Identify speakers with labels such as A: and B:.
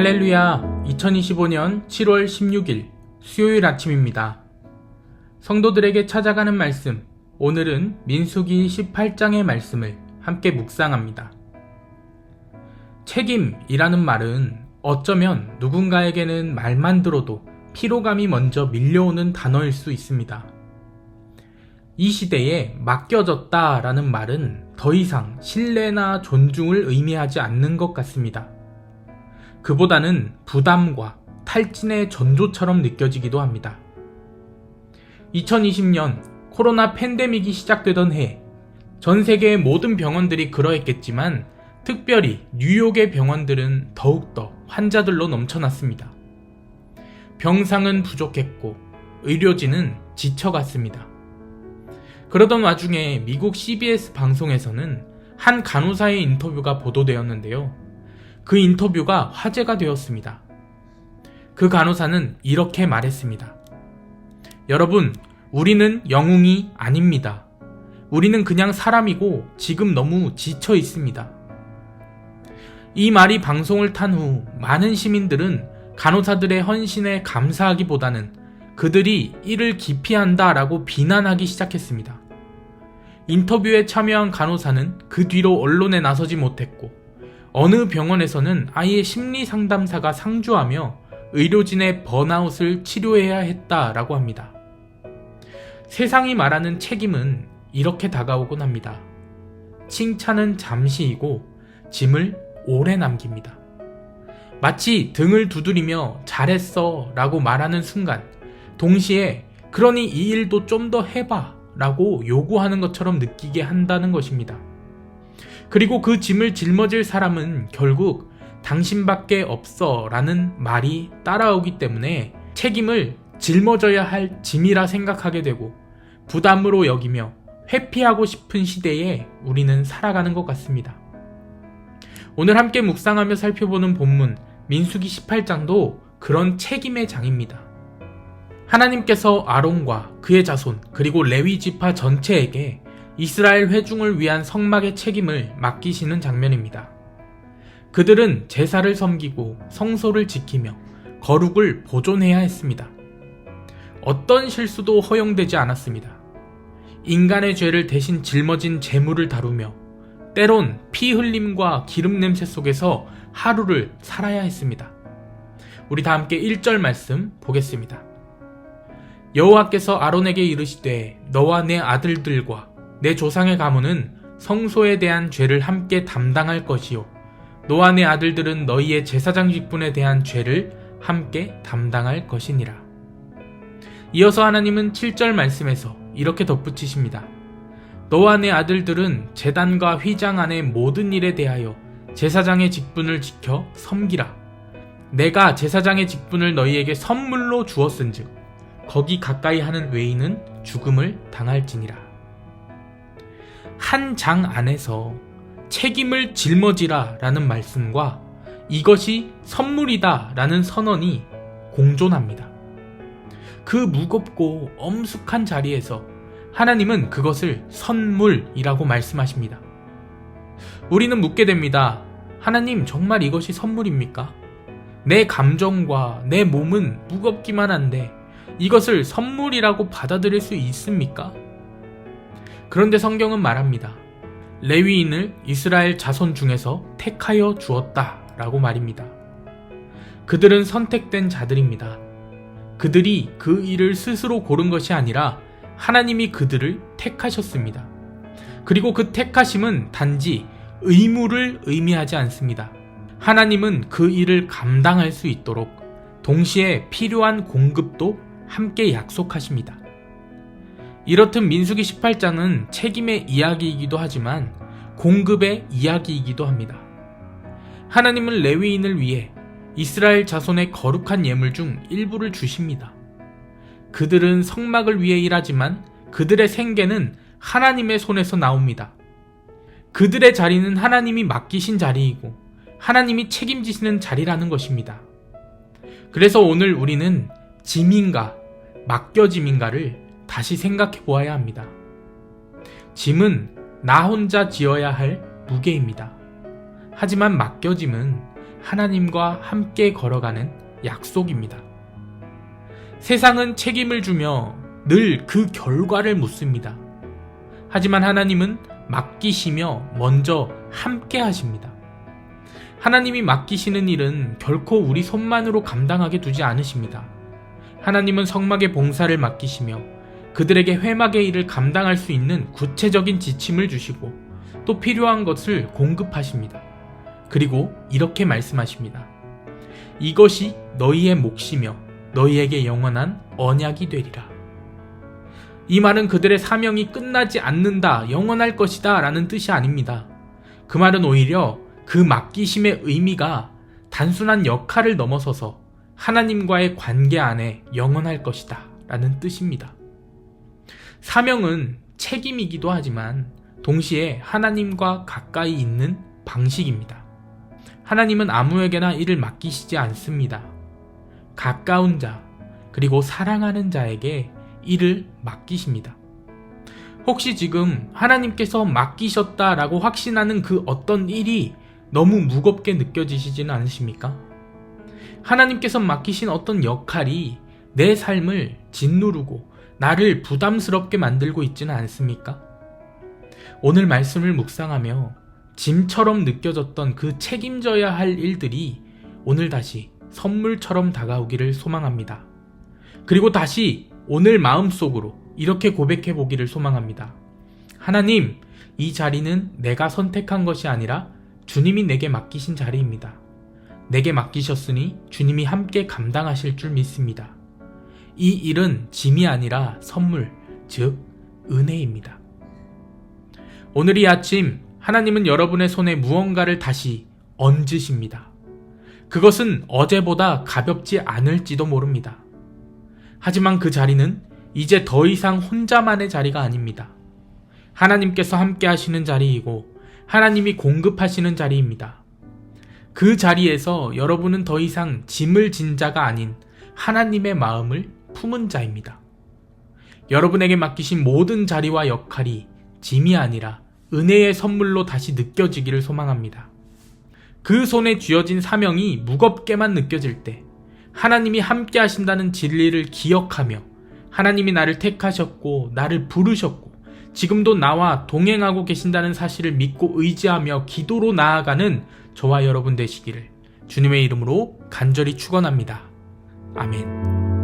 A: 할렐루야 2025년 7월 16일 수요일 아침입니다. 성도들에게 찾아가는 말씀 오늘은 민수기 18장의 말씀을 함께 묵상합니다. 책임이라는 말은 어쩌면 누군가에게는 말만 들어도 피로감이 먼저 밀려오는 단어일 수 있습니다. 이 시대에 맡겨졌다 라는 말은 더 이상 신뢰나 존중을 의미하지 않는 것 같습니다. 그보다는 부담과 탈진의 전조처럼 느껴지기도 합니다. 2020년 코로나 팬데믹이 시작되던 해, 전 세계의 모든 병원들이 그러했겠지만, 특별히 뉴욕의 병원들은 더욱더 환자들로 넘쳐났습니다. 병상은 부족했고, 의료진은 지쳐갔습니다. 그러던 와중에 미국 CBS 방송에서는 한 간호사의 인터뷰가 보도되었는데요. 그 인터뷰가 화제가 되었습니다. 그 간호사는 이렇게 말했습니다. 여러분, 우리는 영웅이 아닙니다. 우리는 그냥 사람이고 지금 너무 지쳐 있습니다. 이 말이 방송을 탄 후 많은 시민들은 간호사들의 헌신에 감사하기보다는 그들이 이를 기피한다 라고 비난하기 시작했습니다. 인터뷰에 참여한 간호사는 그 뒤로 언론에 나서지 못했고 어느 병원에서는 아예 심리 상담사가 상주하며 의료진의 번아웃을 치료해야 했다라고 합니다. 세상이 말하는 책임은 이렇게 다가오곤 합니다. 칭찬은 잠시이고 짐을 오래 남깁니다. 마치 등을 두드리며 잘했어 라고 말하는 순간 동시에 그러니 이 일도 좀 더 해봐 라고 요구하는 것처럼 느끼게 한다는 것입니다. 그리고 그 짐을 짊어질 사람은 결국 당신밖에 없어 라는 말이 따라오기 때문에 책임을 짊어져야 할 짐이라 생각하게 되고 부담으로 여기며 회피하고 싶은 시대에 우리는 살아가는 것 같습니다. 오늘 함께 묵상하며 살펴보는 본문 민수기 18장도 그런 책임의 장입니다. 하나님께서 아론과 그의 자손 그리고 레위 지파 전체에게 이스라엘 회중을 위한 성막의 책임을 맡기시는 장면입니다. 그들은 제사를 섬기고 성소를 지키며 거룩을 보존해야 했습니다. 어떤 실수도 허용되지 않았습니다. 인간의 죄를 대신 짊어진 재물을 다루며 때론 피 흘림과 기름 냄새 속에서 하루를 살아야 했습니다. 우리 다 함께 1절 말씀 보겠습니다. 여호와께서 아론에게 이르시되 너와 내 아들들과 내 조상의 가문은 성소에 대한 죄를 함께 담당할 것이요 너와 내 아들들은 너희의 제사장 직분에 대한 죄를 함께 담당할 것이니라. 이어서 하나님은 7절 말씀에서 이렇게 덧붙이십니다. 너와 내 아들들은 재단과 휘장 안의 모든 일에 대하여 제사장의 직분을 지켜 섬기라. 내가 제사장의 직분을 너희에게 선물로 주었은즉 거기 가까이 하는 외인은 죽음을 당할지니라. 한 장 안에서 책임을 짊어지라 라는 말씀과 이것이 선물이다 라는 선언이 공존합니다. 그 무겁고 엄숙한 자리에서 하나님은 그것을 선물이라고 말씀하십니다. 우리는 묻게 됩니다. 하나님, 정말 이것이 선물입니까? 내 감정과 내 몸은 무겁기만 한데 이것을 선물이라고 받아들일 수 있습니까? 그런데 성경은 말합니다. 레위인을 이스라엘 자손 중에서 택하여 주었다 라고 말입니다. 그들은 선택된 자들입니다. 그들이 그 일을 스스로 고른 것이 아니라 하나님이 그들을 택하셨습니다. 그리고 그 택하심은 단지 의무를 의미하지 않습니다. 하나님은 그 일을 감당할 수 있도록 동시에 필요한 공급도 함께 약속하십니다. 이렇듯 민수기 18장은 책임의 이야기이기도 하지만 공급의 이야기이기도 합니다. 하나님은 레위인을 위해 이스라엘 자손의 거룩한 예물 중 일부를 주십니다. 그들은 성막을 위해 일하지만 그들의 생계는 하나님의 손에서 나옵니다. 그들의 자리는 하나님이 맡기신 자리이고 하나님이 책임지시는 자리라는 것입니다. 그래서 오늘 우리는 짐인가 맡겨짐인가를 다시 생각해 보아야 합니다. 짐은 나 혼자 지어야 할 무게입니다. 하지만 맡겨짐은 하나님과 함께 걸어가는 약속입니다. 세상은 책임을 주며 늘 그 결과를 묻습니다. 하지만 하나님은 맡기시며 먼저 함께 하십니다. 하나님이 맡기시는 일은 결코 우리 손만으로 감당하게 두지 않으십니다. 하나님은 성막의 봉사를 맡기시며 그들에게 회막의 일을 감당할 수 있는 구체적인 지침을 주시고 또 필요한 것을 공급하십니다. 그리고 이렇게 말씀하십니다. 이것이 너희의 몫이며 너희에게 영원한 언약이 되리라. 이 말은 그들의 사명이 끝나지 않는다, 영원할 것이다 라는 뜻이 아닙니다. 그 말은 오히려 그 맡기심의 의미가 단순한 역할을 넘어서서 하나님과의 관계 안에 영원할 것이다 라는 뜻입니다. 사명은 책임이기도 하지만 동시에 하나님과 가까이 있는 방식입니다. 하나님은 아무에게나 일을 맡기시지 않습니다. 가까운 자, 그리고 사랑하는 자에게 일을 맡기십니다. 혹시 지금 하나님께서 맡기셨다라고 확신하는 그 어떤 일이 너무 무겁게 느껴지시지는 않으십니까? 하나님께서 맡기신 어떤 역할이 내 삶을 짓누르고 나를 부담스럽게 만들고 있지는 않습니까? 오늘 말씀을 묵상하며 짐처럼 느껴졌던 그 책임져야 할 일들이 오늘 다시 선물처럼 다가오기를 소망합니다. 그리고 다시 오늘 마음속으로 이렇게 고백해 보기를 소망합니다. 하나님, 이 자리는 내가 선택한 것이 아니라 주님이 내게 맡기신 자리입니다. 내게 맡기셨으니 주님이 함께 감당하실 줄 믿습니다. 이 일은 짐이 아니라 선물, 즉, 은혜입니다. 오늘 이 아침 하나님은 여러분의 손에 무언가를 다시 얹으십니다. 그것은 어제보다 가볍지 않을지도 모릅니다. 하지만 그 자리는 이제 더 이상 혼자만의 자리가 아닙니다. 하나님께서 함께 하시는 자리이고 하나님이 공급하시는 자리입니다. 그 자리에서 여러분은 더 이상 짐을 진 자가 아닌 하나님의 마음을 품은 자입니다. 여러분에게 맡기신 모든 자리와 역할이 짐이 아니라 은혜의 선물로 다시 느껴지기를 소망합니다. 그 손에 쥐어진 사명이 무겁게만 느껴질 때 하나님이 함께 하신다는 진리를 기억하며 하나님이 나를 택하셨고 나를 부르셨고 지금도 나와 동행하고 계신다는 사실을 믿고 의지하며 기도로 나아가는 저와 여러분 되시기를 주님의 이름으로 간절히 축원합니다. 아멘.